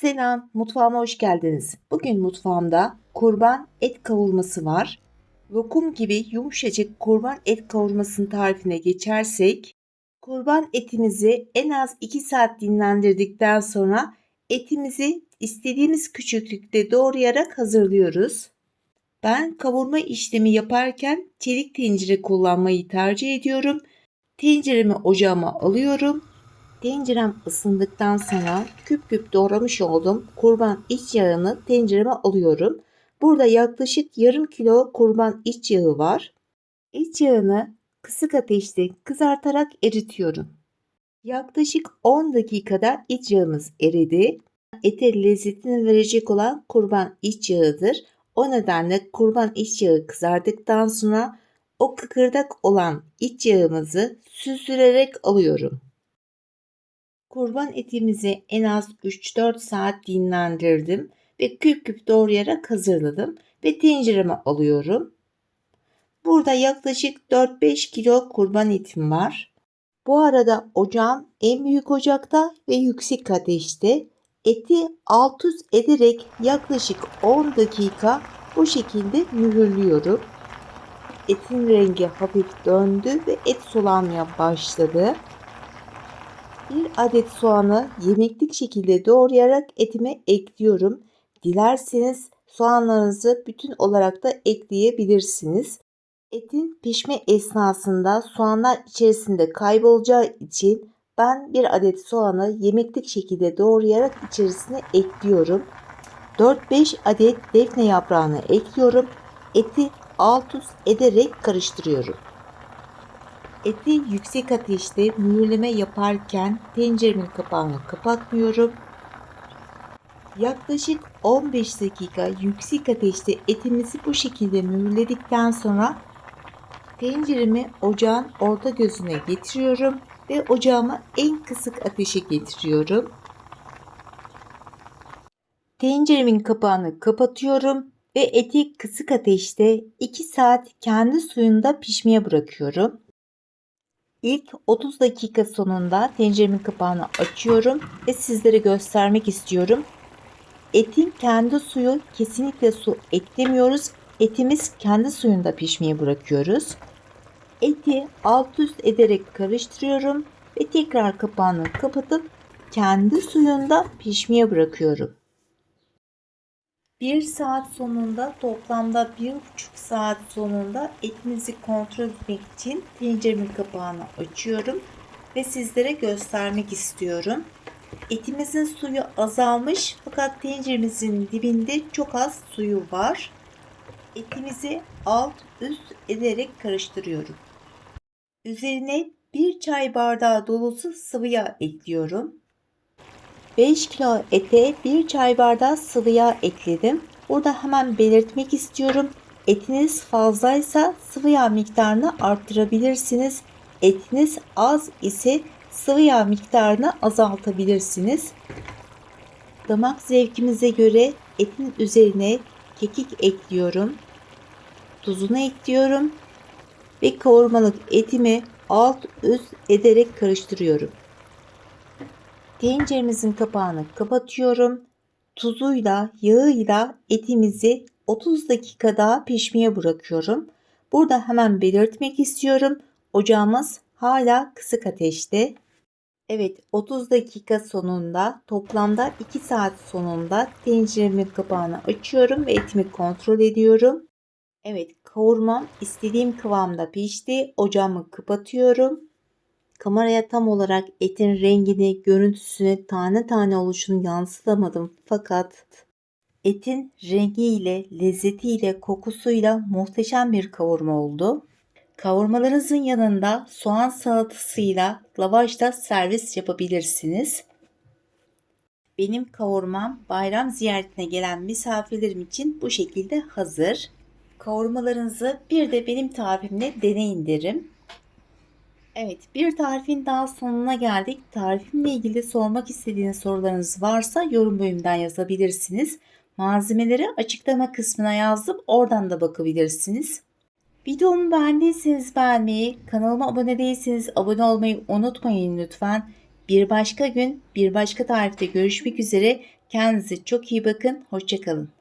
Selam, mutfağıma hoş geldiniz. Bugün mutfağımda kurban et kavurması var. Lokum gibi yumuşacık kurban et kavurmasının tarifine geçersek, kurban etimizi en az 2 saat dinlendirdikten sonra etimizi istediğimiz küçüklükte doğrayarak hazırlıyoruz. Ben kavurma işlemi yaparken çelik tencere kullanmayı tercih ediyorum. Tenceremi ocağıma alıyorum. Tencerem ısındıktan sonra küp küp doğramış olduğum kurban iç yağını tencereme alıyorum. Burada yaklaşık yarım kilo kurban iç yağı var. İç yağını kısık ateşte kızartarak eritiyorum. Yaklaşık 10 dakikada iç yağımız eridi. Ete lezzetini verecek olan kurban iç yağıdır. O nedenle kurban iç yağı kızardıktan sonra o kıkırdak olan iç yağımızı süzülerek alıyorum. Kurban etimizi en az 3-4 saat dinlendirdim ve küp küp doğrayarak hazırladım ve tencereme alıyorum. Burada yaklaşık 4-5 kilo kurban etim var. Bu arada ocağım en büyük ocakta ve yüksek ateşte. Eti alt üst ederek yaklaşık 10 dakika bu şekilde mühürlüyorum. Etin rengi hafif döndü ve et sulanmaya başladı. Bir adet soğanı yemeklik şekilde doğrayarak etime ekliyorum. Dilerseniz soğanlarınızı bütün olarak da ekleyebilirsiniz. Etin pişme esnasında soğanlar içerisinde kaybolacağı için ben bir adet soğanı yemeklik şekilde doğrayarak içerisine ekliyorum. 4-5 adet defne yaprağını ekliyorum. Eti alt üst ederek karıştırıyorum. Eti yüksek ateşte mühürleme yaparken tenceremin kapağını kapatmıyorum. Yaklaşık 15 dakika yüksek ateşte etimizi bu şekilde mühürledikten sonra tenceremi ocağın orta gözüne getiriyorum ve ocağıma en kısık ateşe getiriyorum. Tenceremin kapağını kapatıyorum ve eti kısık ateşte 2 saat kendi suyunda pişmeye bırakıyorum. İlk 30 dakika sonunda tenceremin kapağını açıyorum ve sizlere göstermek istiyorum. Etin kendi suyu kesinlikle su eklemiyoruz. Etimiz kendi suyunda pişmeye bırakıyoruz. Eti alt üst ederek karıştırıyorum ve tekrar kapağını kapatıp kendi suyunda pişmeye bırakıyorum. 1 saat sonunda toplamda 1,5 saat sonunda etinizi kontrol etmek için tenceremin kapağını açıyorum ve sizlere göstermek istiyorum. Etimizin suyu azalmış fakat tenceremizin dibinde çok az suyu var. Etimizi alt üst ederek karıştırıyorum. Üzerine 1 çay bardağı dolusu sıvı yağ ekliyorum. 5 kilo ete 1 çay bardağı sıvı yağ ekledim. Burada hemen belirtmek istiyorum. Etiniz fazlaysa sıvı yağ miktarını arttırabilirsiniz. Etiniz az ise sıvı yağ miktarını azaltabilirsiniz. Damak zevkimize göre etin üzerine kekik ekliyorum. Tuzunu ekliyorum ve kavurmalık etimi alt üst ederek karıştırıyorum. Tenceremizin kapağını kapatıyorum. Tuzuyla, yağıyla etimizi 30 dakika daha pişmeye bırakıyorum. Burada hemen belirtmek istiyorum. Ocağımız hala kısık ateşte. Evet 30 dakika sonunda toplamda 2 saat sonunda tenceremin kapağını açıyorum ve etimi kontrol ediyorum. Evet kavurmam istediğim kıvamda pişti. Ocağımı kapatıyorum. Kameraya tam olarak etin rengini, görüntüsünü, tane tane oluşunu yansıtamadım fakat etin rengiyle, lezzetiyle, kokusuyla muhteşem bir kavurma oldu. Kavurmalarınızın yanında soğan salatasıyla lavaşta servis yapabilirsiniz. Benim kavurmam bayram ziyaretine gelen misafirlerim için bu şekilde hazır. Kavurmalarınızı bir de benim tarifimle deneyin derim. Evet, bir tarifin daha sonuna geldik. Tarifimle ilgili sormak istediğiniz sorularınız varsa yorum bölümünden yazabilirsiniz. Malzemeleri açıklama kısmına yazdım. Oradan da bakabilirsiniz. Videomu beğendiyseniz beğenmeyi, kanalıma abone değilseniz abone olmayı unutmayın lütfen. Bir başka gün, bir başka tarifte görüşmek üzere. Kendinize çok iyi bakın. Hoşçakalın.